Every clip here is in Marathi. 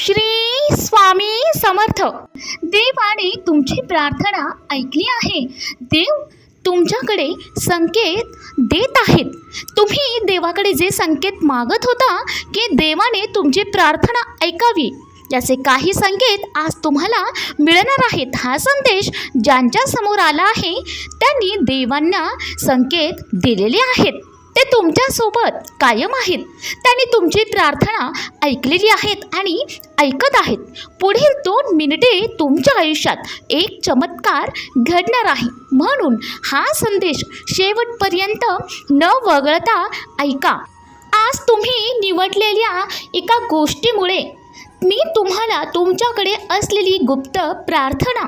श्री स्वामी समर्थ. देवाने तुमची प्रार्थना ऐकली आहे. देव तुमच्याकडे संकेत देत आहेत. तुम्ही देवाकडे जे संकेत मागत होता की देवाने तुमची प्रार्थना ऐकावी. याचे काही संकेत आज तुम्हाला मिळणार आहेत. हा संदेश ज्यांच्या समोर आला आहे त्यांनी देवांना संकेत दिलेले आहेत. ते तुमच्यासोबत कायम आहेत. त्यांनी तुमची प्रार्थना ऐकलेली आहेत आणि ऐकत आहेत. पुढील दोन मिनिटे तुमच्या आयुष्यात एक चमत्कार घडणार आहे. म्हणून हा संदेश शेवटपर्यंत न वगळता ऐका. आज तुम्ही निवडलेल्या एका गोष्टीमुळे मी तुम्हाला तुमच्याकडे असलेली गुप्त प्रार्थना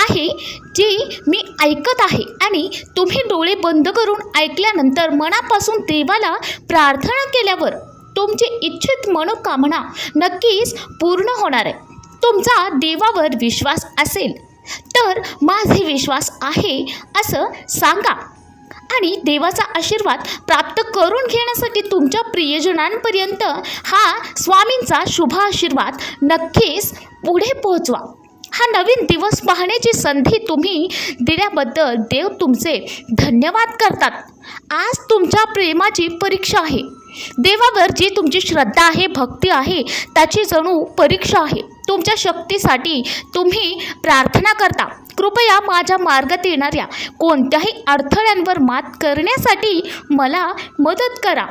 आहे जी मी ऐकत आहे आणि तुम्ही डोळे बंद करून ऐकल्यानंतर मनापासून देवाला प्रार्थना केल्यावर तुमची इच्छित मनोकामना नक्कीच पूर्ण होणार आहे. तुमचा देवावर विश्वास असेल तर माझे विश्वास आहे असं सांगा. आणि देवाचा आशीर्वाद प्राप्त करून घेण्यासाठी तुमच्या प्रियजनांपर्यंत हा स्वामींचा शुभ आशीर्वाद नक्कीच पुढे पोहोचवा. हा नवीन दिवस पाहण्याची संधी तुम्ही दिल्याबद्दल देव तुमचे धन्यवाद करतात. आज तुमच्या प्रेमाची परीक्षा आहे. देवावर जी तुमची श्रद्धा आहे भक्ती आहे त्याची जणू परीक्षा आहे. तुमच्या शक्तीसाठी तुम्ही प्रार्थना करता. कृपया माझ्या मार्गात येणाऱ्या कोणत्याही अडथळ्यांवर मात करण्यासाठी मला मदत करा.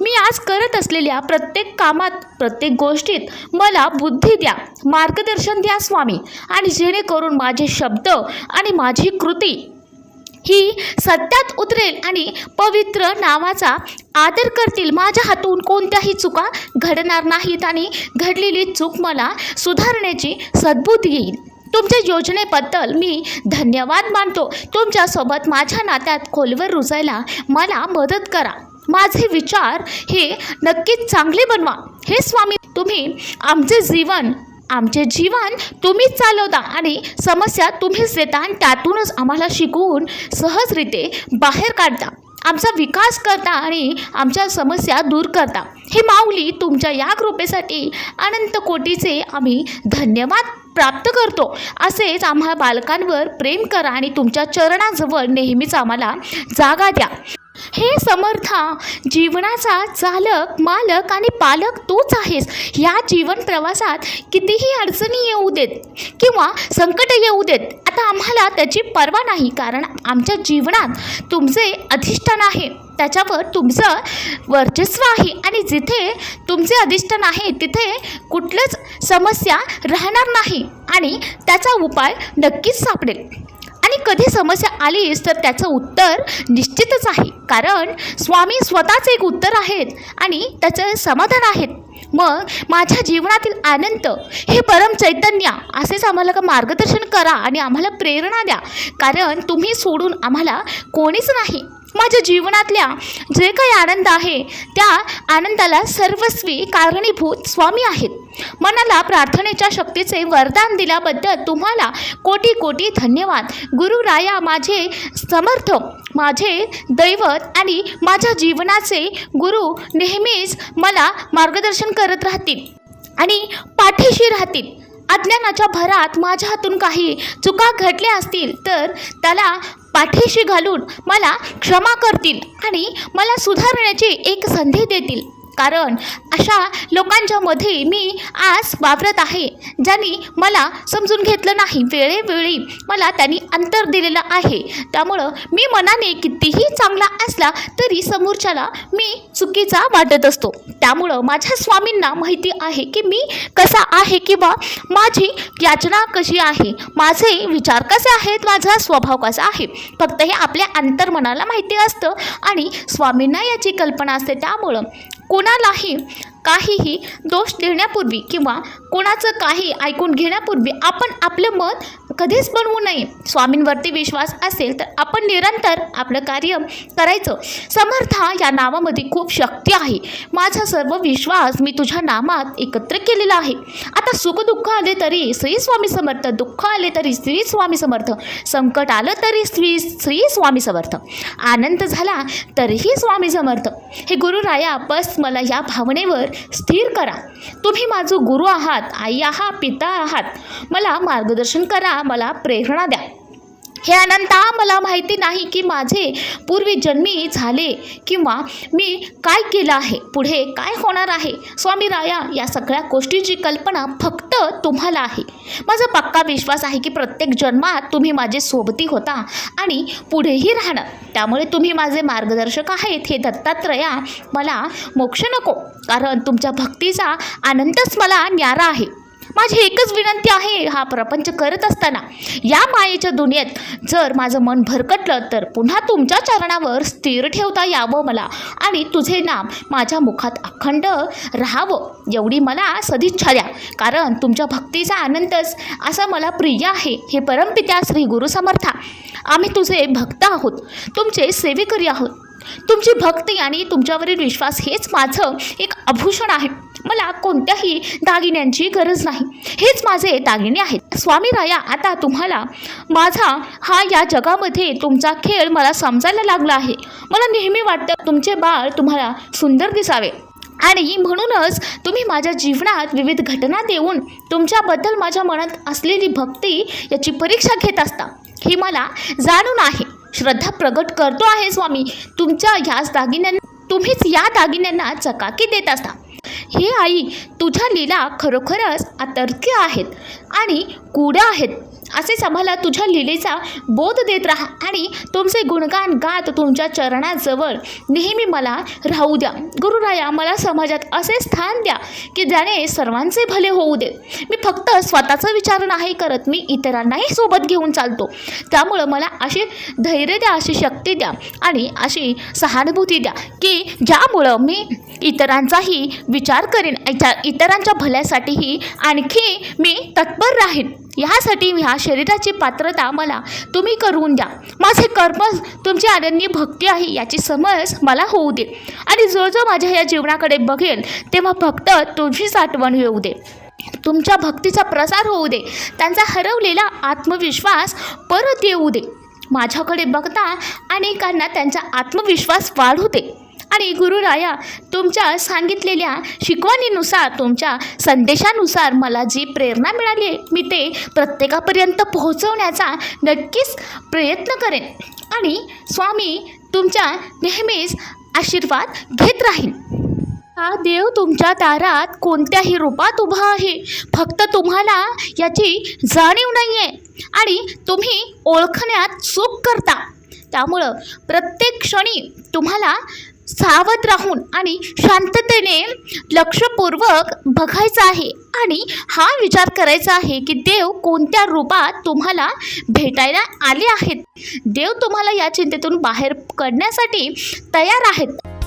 मी आज करत असलेल्या प्रत्येक कामात प्रत्येक गोष्टीत मला बुद्धी द्या मार्गदर्शन द्या स्वामी. आणि जेणेकरून माझे शब्द आणि माझी कृती ही सत्यात उतरेल आणि पवित्र नावाचा आदर करतील. माझ्या हातून कोणत्याही चुका घडणार नाहीत आणि घडलेली चूक मला सुधारण्याची सद्बुद्धी येईल. तुमच्या योजनेबद्दल मी धन्यवाद मानतो. तुमच्यासोबत माझ्या नात्यात खोलवर रुजायला मला मदत करा. माझे विचार हे नक्कीच चांगले बनवा. हे स्वामी तुम्ही आमचे जीवन आमचे जीवन तुम्हीच चालवता आणि समस्या तुम्हीच देता आणि त्यातूनच आम्हाला शिकवून सहजरीते बाहेर काढता. आमचा विकास करता आणि आमच्या समस्या दूर करता. हे माऊली तुमच्या या कृपेसाठी अनंत कोटीचे आम्ही धन्यवाद प्राप्त करतो. असेच आम्हा बालकांवर प्रेम करा आणि तुमच्या चरणाजवळ नेहमीच आम्हाला जागा द्या. हे समर्था जीवनाचा चालक मालक आणि पालक तूच आहेस. या जीवन प्रवासात कितीही अडचणी येऊ देत किंवा संकट येऊ देत आता आम्हाला त्याची पर्वा नाही. कारण आमच्या जीवनात तुमचे अधिष्ठान आहे. त्याच्यावर तुमचं वर्चस्व आहे. आणि जिथे तुमचे अधिष्ठान आहे तिथे कुठलंच समस्या राहणार नाही. आणि त्याचा उपाय नक्कीच सापडेल. कधी समस्या आलीच तर त्याचं उत्तर निश्चितच आहे. कारण स्वामी स्वतःच एक उत्तर आहेत आणि त्याचं समाधान आहेत. मग माझ्या जीवनातील आनंद हे परम चैतन्य असेच आम्हाला का मार्गदर्शन करा आणि आम्हाला प्रेरणा द्या. कारण तुम्ही सोडून आम्हाला कोणीच नाही. माझ्या जीवनातल्या जे काही आनंद आहे त्या आनंदाला सर्वस्वी कारणीभूत स्वामी आहेत. मनाला प्रार्थनेच्या शक्तीचे वरदान दिल्याबद्दल तुम्हाला कोटी कोटी धन्यवाद. गुरु राया माझे समर्थ माझे दैवत आणि माझ्या जीवनाचे गुरु नेहमीच मला मार्गदर्शन करत राहतील आणि पाठीशी राहतील. अज्ञानाच्या भरात माझ्या हातून काही चुका घडल्या असतील तर त्याला पाठीशी घालून मला क्षमा करतील आणि मला सुधारण्याची एक संधी देतील. कारण अशा लोकांच्यामध्ये मी आज वावरत आहे ज्यांनी मला समजून घेतलं नाही. वेळेवेळी मला त्यांनी अंतर दिलेलं आहे. त्यामुळं मी मनाने कितीही चांगला असला तरी समोरच्याला मी चुकीचा वाटत असतो. त्यामुळं माझ्या स्वामींना माहिती आहे की मी कसा आहे किंवा माझी याचना कशी आहे माझे विचार कसे आहेत माझा स्वभाव कसा आहे. फक्त हे आपल्या अंतर्मनाला माहिती असतं आणि स्वामींना याची कल्पना असते. त्यामुळं कोणालाही काहीही दोष देण्यापूर्वी किंवा कोणाचं काही ऐकून घेण्यापूर्वी आपण आपलं मत कधीच बनवू नये. स्वामींवरती विश्वास असेल तर आपण निरंतर आपलं कार्य करायचं. समर्था या नावामध्ये खूप शक्ती आहे. माझा सर्व विश्वास मी तुझ्या नामात एकत्र केलेला आहे. आता सुख दुःख आले तरी श्री स्वामी समर्थ दुःख आले तरी श्री स्वामी समर्थ संकट आलं तरी श्री श्री स्वामी समर्थ. आनंद झाला तरीही स्वामी समर्थ. हे गुरुराया बस मला या भावनेवर स्थिर करा. तुम्ही माझं गुरु आहात आई आहात पिता आहात. मला मार्गदर्शन करा मला प्रेरणा द्या. हे अनंता मला माहिती नाही की माझे पूर्वी जन्मी झाले किंवा मी काय केलं आहे पुढे काय होणार आहे? स्वामी राया या सगळ्या गोष्टीची कल्पना फक्त तुम्हाला आहे. माझा पक्का विश्वास आहे की प्रत्येक जन्मात तुम्ही माझे सोबती होता आणि पुढेही राहणार. त्यामुळे तुम्ही माझे मार्गदर्शक आहेत हे दत्तात्रया मला मोक्ष नको. कारण तुमच्या भक्तीचा आनंदच मला न्यारा आहे. माझी एकच विनंती आहे हा प्रपंच करत असताना या मायेच्या दुनियेत जर माझं मन भरकटलं तर पुन्हा तुमच्या चरणावर स्थिर ठेवता यावं मला आणि तुझे नाम माझ्या मुखात अखंड राहावं एवढी मला सदिच्छा द्या. कारण तुमच्या भक्तीचा आनंदच असा मला प्रिय आहे हे परमपित्या श्री गुरु समर्था. आम्ही तुझे भक्त आहोत तुमचे सेवेकरी आहोत. तुमची भक्ती आणि तुमच्यावरील विश्वास हेच माझं एक आभूषण आहे. मला कोणत्याही दागिन्यांची गरज नाही. हेच माझे दागिने आहेत. स्वामी राया आता तुम्हाला माझा हा या जगामध्ये तुमचा खेळ मला समजायला लागला आहे. मला नेहमी वाटतं तुमचे बाळ तुम्हाला सुंदर दिसावे. आणि म्हणूनच तुम्ही माझ्या जीवनात विविध घटना देऊन तुमच्याबद्दल माझ्या मनात असलेली भक्ती याची परीक्षा घेत असता. हे मला जाणून आहे. श्रद्धा प्रगट करतो आहे स्वामी. तुमच्या ह्याच दागिन्यांना तुम्हीच या दागिन्यांना चकाकी देत असता. हे आई तुझ्या लीला खरोखरच अतर्क्य आहेत आणि कुड्या आहेत. असेच आम्हाला तुझ्या लिलेचा बोध देत राहा आणि तुमचे गुणगान गात तुमच्या चरणाजवळ. नेहमी मला राहू द्या. गुरुराया मला समाजात असे स्थान द्या की ज्याने सर्वांचे भले होऊ दे. मी फक्त स्वतःचा विचार नाही करत मी इतरांनाही सोबत घेऊन चालतो. त्यामुळं मला अशी धैर्य द्या अशी शक्ती द्या आणि अशी सहानुभूती द्या की ज्यामुळं मी इतरांचाही विचार करेन इतरांच्या भल्यासाठीही आणखी मी तत्पर राहीन. ह्यासाठी ह्या शरीराची पात्रता मला तुम्ही करून द्या. माझे कर्म तुमची अनन्य भक्ती आहे याची समज मला होऊ दे. आणि जो जो माझ्या या जीवनाकडे बघेल तेव्हा फक्त तुझीच आठवण येऊ दे. तुमच्या भक्तीचा प्रसार होऊ दे. त्यांचा हरवलेला आत्मविश्वास परत येऊ दे. माझ्याकडे बघता अनेकांना त्यांचा आत्मविश्वास वाढू दे. आणि गुरुराया तुमच्या सांगितलेल्या शिकवणीनुसार तुमच्या संदेशानुसार मला जी प्रेरणा मिळाली आहे मी ते प्रत्येकापर्यंत पोहोचवण्याचा नक्कीच प्रयत्न करेन. आणि स्वामी तुमच्या नेहमीच आशीर्वाद घेत राहीन हा देव तुमच्या दारात कोणत्याही रूपात उभा आहे. फक्त तुम्हाला याची जाणीव नाही आहे आणि तुम्ही ओळखण्यात चूक करता. त्यामुळं प्रत्येक क्षणी तुम्हाला सावध राहून आणि शांततेने लक्षपूर्वक बघायचं आहे. आणि हा विचार करायचा आहे की देव कोणत्या रूपात तुम्हाला भेटायला आले आहेत? देव तुम्हाला या चिंतेतून बाहेर काढण्यासाठी तयार आहेत.